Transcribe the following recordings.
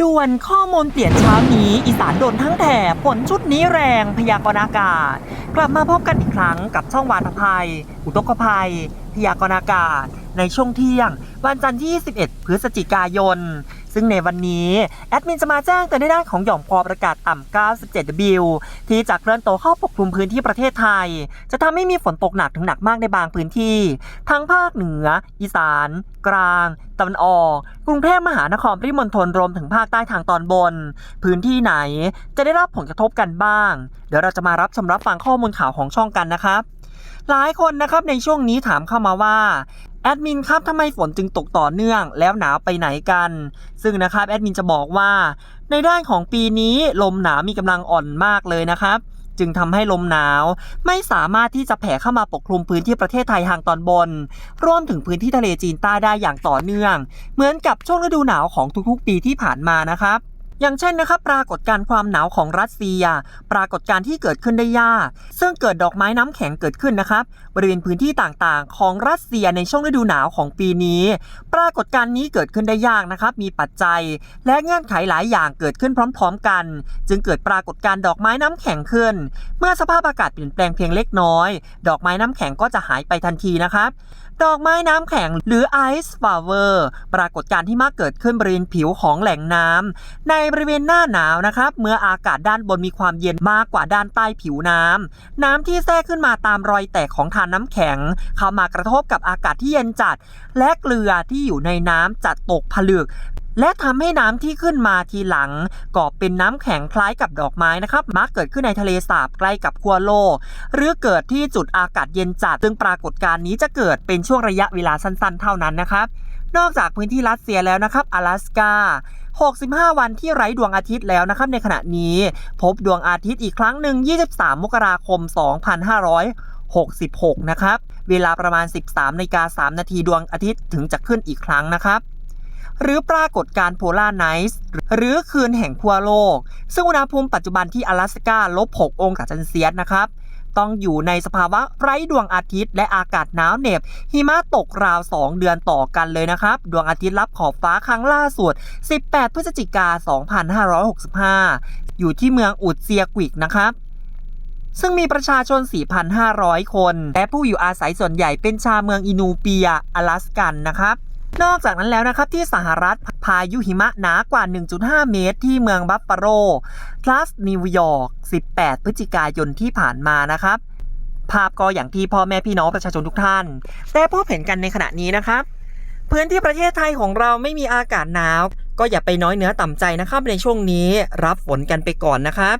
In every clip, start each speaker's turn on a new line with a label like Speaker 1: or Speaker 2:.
Speaker 1: ด่วนข้อมูลเปลี่ยนเช้านี้ อีสานโดนทั้งแถบฝนชุดนี้แรงพยากรณ์อากาศ กลับมาพบกันอีกครั้งกับช่องวาตภัย อุตกภัย พยากรณ์อากาศ ในช่วงเที่ยง วันจันทร์ที่ 21 พฤศจิกายน ซึ่งในวันนี้แอดมินจะมาแจ้งเตือนในด้านของหย่อมความกาศต่ำ 97 W ที่จะเคลื่อนตัวเข้าปกคลุมพื้นที่ประเทศไทย จะทำให้มีฝนตกหนักถึงหนักมากในบางพื้นที่ ทั้งภาคเหนือ อีสาน กลาง ตะวันออก กรุงเทพมหานครปริมณฑลรวมถึงภาคใต้ทางตอนบน พื้นที่ไหนจะได้รับผลกระทบกันบ้าง เดี๋ยวเราจะมารับชมรับฟังข้อมูลข่าวของช่องกันนะครับหลายคนนะครับในช่วงนี้ถามเข้ามาว่า แอดมินครับทำไมฝนจึงตกต่อเนื่องแล้วหนาวไปไหนกัน ซึ่งนะครับแอดมินจะบอกว่า ในด้านของปีนี้ลมหนาวมีกำลังอ่อนมากเลยนะครับจึงทำให้ลมหนาว ไม่สามารถที่จะแผ่เข้ามาปกคลุมพื้นที่ประเทศไทยทางตอนบน รวมถึงพื้นที่ทะเลจีนใต้ได้อย่างต่อเนื่อง เหมือนกับช่วงฤดูหนาวของทุกๆปีที่ผ่านมานะครับ อย่างเช่นนะครับปรากฏการณ์ความหนาวของรัสเซีย ปรากฏการที่เกิดขึ้นได้ยาก ซึ่งเกิดดอกไม้น้ำแข็งเกิดขึ้นนะครับบริเวณพื้นที่ต่างๆ ของรัสเซียในช่วงฤดูหนาวของปีนี้ ปรากฏการณ์นี้เกิดขึ้นได้ยากนะครับมีปัจจัย และเงื่อนไขหลายอย่างเกิดขึ้นพร้อม ๆ กัน จึงเกิดปรากฏการณ์ดอกไม้น้ำแข็งขึ้น เมื่อสภาพอากาศเปลี่ยนแปลงเพียงเล็กน้อย ดอกไม้น้ำแข็งก็จะหายไปทันทีนะครับ ดอกไม้น้ำแข็งหรือไอซ์ฟาเวอร์ปรากฏการณ์ที่มักเกิดขึ้นบริเวณผิวของแหล่งน้ำในบริเวณหน้าหนาวนะครับ เมื่ออากาศด้านบนมีความเย็นมากกว่าด้านใต้ผิวน้ำน้ำที่แทรกขึ้นมาตามรอยแตกของทานน้ำแข็ง เข้ามากระทบกับอากาศที่เย็นจัด และเกลือที่อยู่ในน้ำจะตกผลึก และทำให้น้ำที่ขึ้นมาทีหลังก่อเป็นน้ำแข็งคล้ายกับดอกไม้นะครับ มักเกิดขึ้นในทะเลสาบใกล้กับขั้วโลก หรือเกิดที่จุดอากาศเย็นจัด ซึ่งปรากฏการณ์นี้จะเกิดเป็นช่วงระยะเวลาสั้นๆ เท่านั้นนะครับนอกจากพื้นที่รัสเซียแล้วนะครับ阿拉สกา65 วันที่ไร้ดวงอาทิตย์แล้วนะครับในขณะนี้ พบดวงอาทิตย์อีกครั้งหนึ่ง 23 มกราคม 2566 นะครับ เวลาประมาณ 13นาฬิกา3นาทีดวงอาทิตย์ถึงจะขึ้นอีกครั้งนะครับ หรือปรากฏการณ์โพลาร์ไนท์หรือคืนแห่งขั้วโลก ซึ่งอุณหภูมิปัจจุบันที่阿拉สกาลบ 6 องศาเซนเซียสนะครับ ต้องอยู่ในสภาวะไร้ดวงอาทิตย์ และอากาศหนาวเหน็บ หิมะตกราว 2 เดือนต่อกันเลยนะครับ ดวงอาทิตย์รับขอบฟ้าครั้งล่าสุด 18 พฤศจิกา 2565 อยู่ที่เมืองอุดเซียกวิกนะครับ ซึ่งมีประชาชน 4,500 คน และผู้อยู่อาศัยส่วนใหญ่เป็นชาวเมืองอินูเปีย阿拉สกันนะครับ นอกจากนั้นแล้วนะครับที่สหรัฐพายุหิมะหนากว่า 1.5 เมตร ที่เมืองบัฟฟาโลพลัสนิวยอร์ก 18 พฤศจิกายนที่ผ่านมานะครับ ภาพก็อย่างที่พ่อแม่พี่น้องประชาชนทุกท่าน ได้พบเห็นกันในขณะนี้นะครับ พื้นที่ประเทศไทยของเราไม่มีอากาศหนาว ก็อย่าไปน้อยเนื้อต่ำใจนะครับในช่วงนี้รับฝนกันไปก่อนนะครับ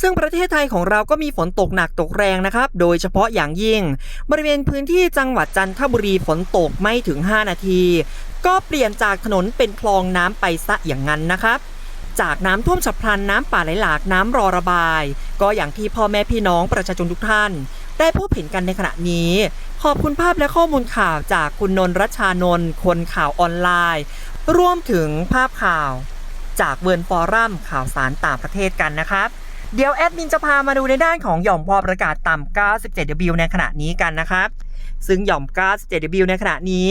Speaker 1: ซึ่งประเทศไทยของเราก็มีฝนตกหนักตกแรงนะครับ โดยเฉพาะอย่างยิ่ง บริเวณพื้นที่จังหวัดจันทบุรีฝนตกไม่ถึง 5 นาที ก็เปลี่ยนจากถนนเป็นคลองน้ำไปซะอย่างนั้นนะครับ จากน้ำท่วมฉับพลันน้ำป่าไหลหลากน้ำรอระบาย ก็อย่างที่พ่อแม่พี่น้องประชาชนทุกท่าน ได้พบเห็นกันในขณะนี้ ขอบคุณภาพและข้อมูลข่าวจากคุณนนท์รัชชานนท์คนข่าวออนไลน์รวมถึงภาพข่าว จากเวิร์นฟอรัมข่าวสารต่างประเทศกันนะครับ เดี๋ยวแอดมินจะพามาดูในด้านของหย่อมความประกาศต่ำ 97W ในขณะนี้กันนะครับ ซึ่งหย่อม 97W ในขณะนี้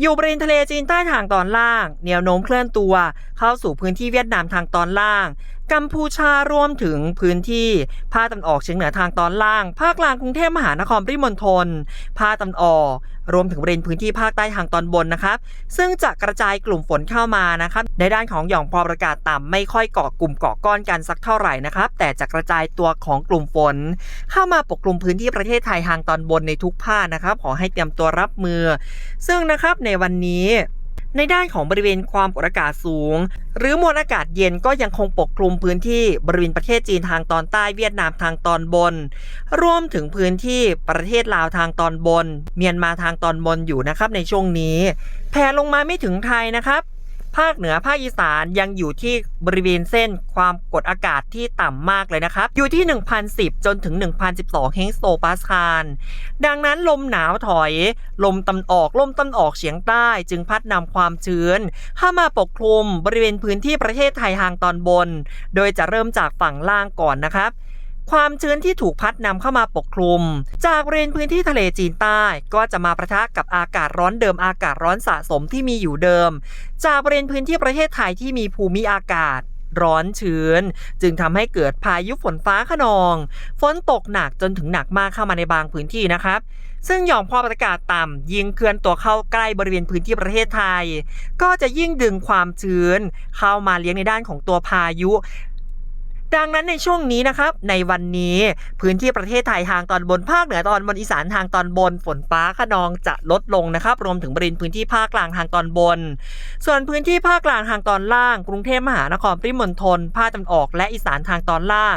Speaker 1: อยู่บริเวณทะเลจีนใต้ทางตอนล่าง แนวโน้มเคลื่อนตัว เข้าสู่พื้นที่เวียดนามทางตอนล่างกัมพูชารวมถึงพื้นที่ภาคตะวันออกเฉียงเหนือทางตอนล่าง ภาคกลางกรุงเทพมหานครปริมณฑลภาคตะวันออกรวมถึงบริเวณพื้นที่ภาคใต้ทางตอนบนนะครับ ซึ่งจะกระจายกลุ่มฝนเข้ามานะครับในด้านของหย่อมความกดอากาศต่ำไม่ค่อยเกาะกลุ่มเกาะก้อนกันสักเท่าไหร่นะครับ แต่จะกระจายตัวของกลุ่มฝน เข้ามาปกคลุมพื้นที่ประเทศไทยทางตอนบนในทุกภาคนะครับ ขอให้เตรียมตัวรับมือ ซึ่งนะครับในวันนี้ ในด้านของบริเวณความกดอากาศสูง หรือมวลอากาศเย็นก็ยังคงปกคลุมพื้นที่บริเวณประเทศจีนทางตอนใต้เวียดนามทางตอนบน รวมถึงพื้นที่ประเทศลาวทางตอนบน เมียนมาทางตอนบนอยู่นะครับในช่วงนี้ แผ่ลงมาไม่ถึงไทยนะครับ ภาคเหนือภาคอีสานยังอยู่ที่บริเวณเส้นความกดอากาศที่ต่ำมากเลยนะครับ อยู่ที่ 1,010 จนถึง 1,012 เฮงโซปาสคาลดังนั้นลมหนาวถอย ลมตะวันออกลมตะวันออกเฉียงใต้จึงพัดนำความชื้น เข้ามาปกคลุมบริเวณพื้นที่ประเทศไทยทางตอนบน โดยจะเริ่มจากฝั่งล่างก่อนนะครับ ความชื้นที่ถูกพัดนำเข้ามาปกคลุม จากบริเวณพื้นที่ทะเลจีนใต้ ก็จะมาประทะกับอากาศร้อนเดิมอากาศร้อนสะสมที่มีอยู่เดิม จากบริเวณพื้นที่ประเทศไทยที่มีภูมิอากาศร้อนชื้น จึงทำให้เกิดพายุฝนฟ้าขนอง ฝนตกหนักจนถึงหนักมากเข้ามาในบางพื้นที่นะครับ ซึ่งหย่อมความอากาศต่ำยิ่งเคลื่อนตัวเข้าใกล้บริเวณพื้นที่ประเทศไทย ก็จะยิ่งดึงความชื้น เข้ามาเลี้ยงในด้านของตัวพายุ ดังนั้นในช่วงนี้นะครับในวันนี้พื้นที่ประเทศไทยทางตอนบนภาคเหนือตอนบนอีสานทางตอนบน ฝนฟ้าขนองจะลดลงนะครับ รวมถึงบริเวณพื้นที่ภาคกลางทางตอนบน ส่วนพื้นที่ภาคกลางทางตอนล่าง กรุงเทพมหานครปริมณฑลภาคตะวันออก และอีสานทางตอนล่าง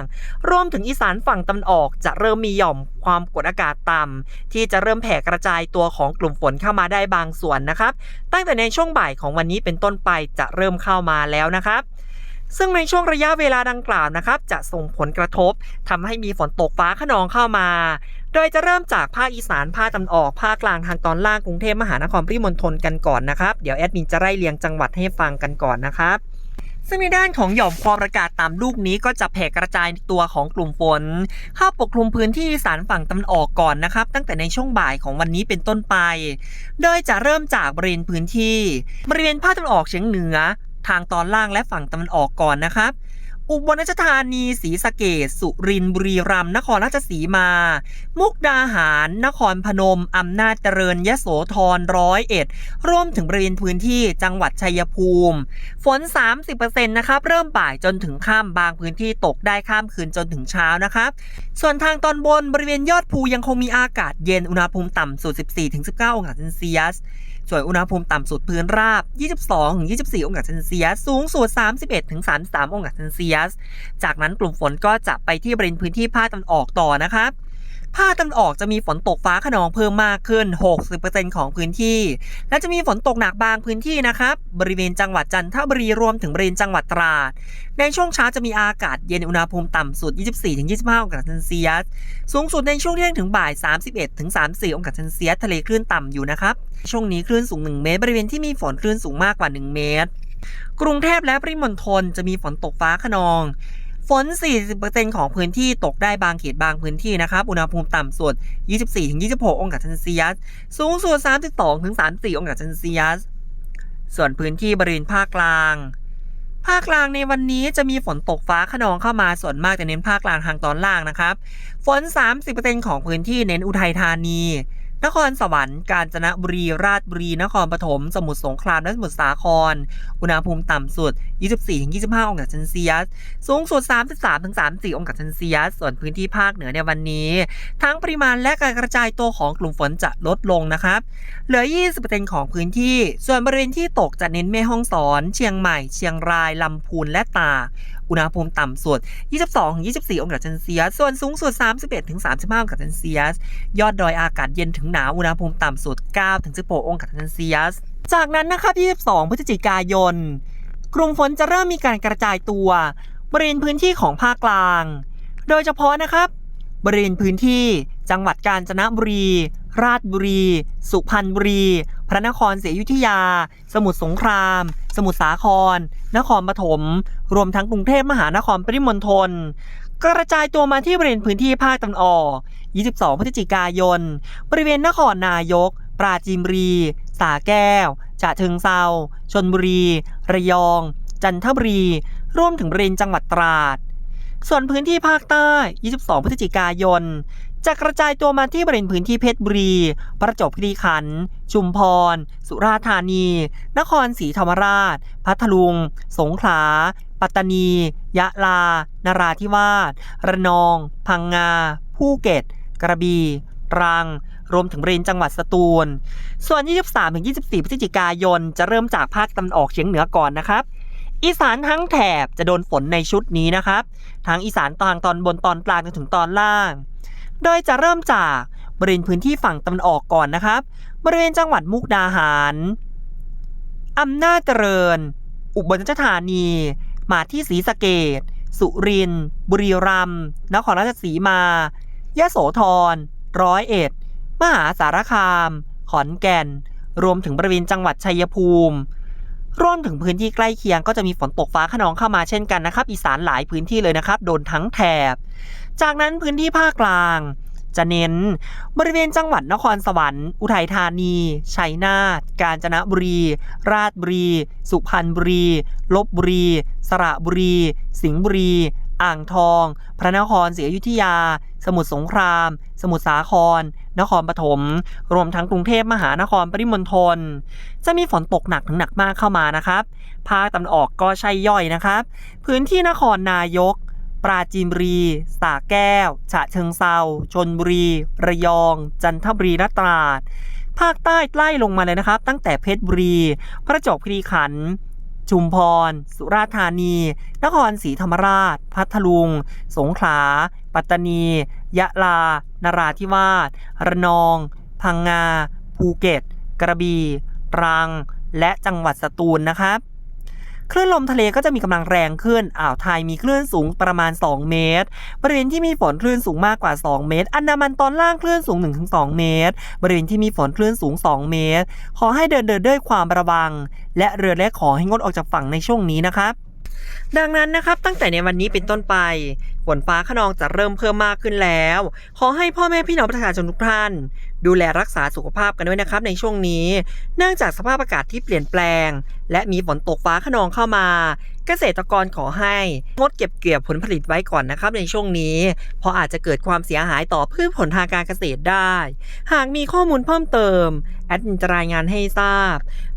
Speaker 1: รวมถึงอีสานฝั่งตะวันออกจะเริ่มมีหย่อมความกดอากาศต่ำที่จะเริ่มแผ่กระจายตัวของกลุ่มฝนเข้ามาได้บางส่วนนะครับ ตั้งแต่ในช่วงบ่ายของวันนี้เป็นต้นไปจะเริ่มเข้ามาแล้วนะครับ ซึ่งในช่วงระยะเวลาดังกล่าวนะครับ จะส่งผลกระทบทำให้มีฝนตกฟ้าขนองเข้ามา โดยจะเริ่มจากภาคอีสานภาคตะวันออกภาคกลางทางตอนล่างกรุงเทพมหานครปริมณฑลกันก่อนนะครับ เดี๋ยวแอดมินจะไล่เรียงจังหวัดให้ฟังกันก่อนนะครับซึ่งในด้านของหย่อมความอากาศต่ำลูกนี้ก็จะแผ่กระจายตัวของกลุ่มฝน เข้าปกคลุมพื้นที่อีสานฝั่งตะวันออกก่อนนะครับ ตั้งแต่ในช่วงบ่ายของวันนี้เป็นต้นไป โดยจะเริ่มจากบริเวณพื้นที่ บริเวณภาคตะวันออกเฉียงเหนือ ทางตอนล่างและฝั่งตะวันออกก่อนนะครับ อุบลราชธานีศรีสะเกษสุรินทร์บุรีรัมย์นครราชสีมา มุกดาหาร นครพนม อำนาจเจริญยโสธรร้อยเอ็ดรวมถึงบริเวณพื้นที่จังหวัดชัยภูมิ ฝน 30%นะครับเริ่มบ่ายจนถึงค่ำบางพื้นที่ตกได้ข้ามคืนจนถึงเช้านะครับ ส่วนทางตอนบนบริเวณยอดภูยังคงมีอากาศเย็นอุณหภูมิต่ำสุด 14-19 องศาเซนเซียสส่วนอุณหภูมิต่ำสุดพื้นราบ 22-24 องศาเซนเซียสสูงสุด 31-33 องศาเซนเซียสจากนั้นกลุ่มฝนก็จะไปที่บริเวณพื้นที่ภาคตะวันออกต่อนะครับภาคตะวันออกจะมีฝนตกฟ้าขนองเพิ่มมากขึ้น 60%ของพื้นที่ และจะมีฝนตกหนักบางพื้นที่นะครับ บริเวณจังหวัดจันทบุรีรวมถึงบริเวณจังหวัดตราด ในช่วงเช้าจะมีอากาศเย็นอุณหภูมิต่ำสุด 24-25 องศาเซนเซียส สูงสุดในช่วงเที่ยงถึงบ่าย 31-34 องศาเซนเซียส ทะเลคลื่นต่ำอยู่นะครับ ช่วงนี้คลื่นสูง 1 เมตร บริเวณที่มีฝนคลื่นสูงมากกว่า 1 เมตร กรุงเทพและปริมณฑลจะมีฝนตกฟ้าขนอง ฝน 40%ของพื้นที่ตกได้บางเขตบางพื้นที่นะครับ อุณหภูมิต่ำสุด 24-26 องศาเซนเซียส สูงสุด 32-34 องศาเซนเซียส ส่วนพื้นที่บริเวณภาคกลาง ภาคกลางในวันนี้จะมีฝนตกฟ้าขนองเข้ามาส่วนมากจะเน้นภาคกลางทางตอนล่างนะครับ ฝน 30%ของพื้นที่เน้นอุทัยธานี นครสวรรค์กาญจนบุรี ราชบุรี นครปฐม สมุทรสงคราม และสมุทรสาคร อุณหภูมิต่ำสุด 24-25 องศาเซนเซียส สูงสุด 33-34 องศาเซนเซียส ส่วนพื้นที่ภาคเหนือในวันนี้ ทั้งปริมาณและการกระจายตัวของกลุ่มฝนจะลดลงนะครับ เหลือ 20%ของพื้นที่ ส่วนบริเวณที่ตกจะเน้นแม่ฮ่องสอน เชียงใหม่ เชียงราย ลำพูน และตาก อุณหภูมิต่ำสุด 22-24 องศาเซนเซียส ส่วนสูงสุด 31-35 องศาเซนเซียส ยอดดอยอากาศเย็นถึงหนาว อุณหภูมิต่ำสุด 9-16 องศาเซนเซียส จากนั้นนะครับ22 พฤศจิกายน กลุ่มฝนจะเริ่มมีการกระจายตัวบริเวณพื้นที่ของภาคกลาง โดยเฉพาะนะครับ บริเวณพื้นที่จังหวัดกาญจนบุรี ราชบุรี สุพรรณบุรี พระนครศรีอยุธยา สมุทรสงคราม สมุทรสาคร นครปฐม รวมทั้งกรุงเทพมหานครปริมณฑลกระจายตัวมาที่บริเวณพื้นที่ภาคตะวันออก 22 พฤศจิกายน บริเวณนครนายก ปราจีนบุรี สาแก้วฉะเชิงเซาชนบุรี ระยอง จันทบุรีรวมถึงบริเวณจังหวัดตราด ส่วนพื้นที่ภาคใต้ 22 พฤศจิกายน จะกระจายตัวมาที่บริเวณพื้นที่เพชรบุรี ประจวบคีรีขันธ์ ชุมพร สุราษฎร์ธานี นครศรีธรรมราช พัทลุง สงขลา ปัตตานี ยะลา นราธิวาส ระนอง พังงา ภูเก็ต กระบี่ ตรัง รวมถึงบริเวณจังหวัดสตูล ส่วน 23-24 พฤศจิกายน จะเริ่มจากภาคตะวันออกเฉียงเหนือก่อนนะครับอีสานทั้งแถบจะโดนฝนในชุดนี้นะครับ ทั้งอีสานทางตอนบนตอนกลางจนถึงตอนล่าง โดยจะเริ่มจากบริเวณพื้นที่ฝั่งตะวันออกก่อนนะครับ บริเวณจังหวัดมุกดาหารอำนาจเจริญ อุบลราชธานี มาที่ศรีสะเกดสุรินทร์บุรีรัมย์นครราชสีมายะโสธรร้อยเอ็ดมหาสารคาม ขอนแก่น รวมถึงบริเวณจังหวัดชัยภูมิรวมถึงพื้นที่ใกล้เคียงก็จะมีฝนตกฟ้าขนองเข้ามาเช่นกันนะครับ อีสานหลายพื้นที่เลยนะครับ โดนทั้งแถบ จากนั้นพื้นที่ภาคกลาง จะเน้นบริเวณจังหวัดนครสวรรค์ อุทัยธานี ชัยนาท กาญจนบุรี ราชบุรี สุพรรณบุรี ลบบุรี สระบุรี สิงห์บุรี อ่างทอง พระนครศรีอยุธยา สมุทรสงคราม สมุทรสาคร นครปฐม รวมทั้งกรุงเทพมหานครปริมณฑล จะมีฝนตกหนักถึงหนักมากเข้ามานะครับ ภาคตะวันออกก็ใช่ย่อยนะครับ พื้นที่นครนายก ปราจีนบุรีสระแก้ว ฉะเชิงเซาชนบุรี ระยอง จันทบุรีและตราด ภาคใต้ไล่ลงมาเลยนะครับ ตั้งแต่เพชรบุรีประจวบคีรีขันธ์ชุมพร สุราษฎร์ธานี นครศรีธรรมราช พัทลุง สงขลา ปัตตานี ยะลา นราธิวาส ระนอง พังงา ภูเก็ต กระบี่ ตรัง และจังหวัดสตูลนะครับ คลื่นลมทะเลก็จะมีกำลังแรงขึ้น อ่าวไทยมีคลื่นสูงประมาณ 2 เมตร บริเวณที่มีฝนคลื่นสูงมากกว่า 2 เมตร อันดามันตอนล่างคลื่นสูง 1-2 เมตร บริเวณที่มีฝนคลื่นสูง 2 เมตร ขอให้เดินเดินด้วยความระวัง และเรือเล็กขอให้งดออกจากฝั่งในช่วงนี้นะครับ ดังนั้นนะครับตั้งแต่ในวันนี้เป็นต้นไปฝนฟ้าขนองจะเริ่มเพิ่มมากขึ้นแล้ว ขอให้พ่อแม่พี่น้องประชาชนทุกท่าน ดูแลรักษาสุขภาพกันด้วยนะครับในช่วงนี้ เนื่องจากสภาพอากาศที่เปลี่ยนแปลง และมีฝนตกฟ้าขนองเข้ามา เกษตรกรขอให้งดเก็บเกี่ยวผลผลิตไว้ก่อนนะครับในช่วงนี้ เพราะอาจจะเกิดความเสียหายต่อพืชผลทางการเกษตรได้ หากมีข้อมูลเพิ่มเติมแอดมินจะรายงานให้ทราบ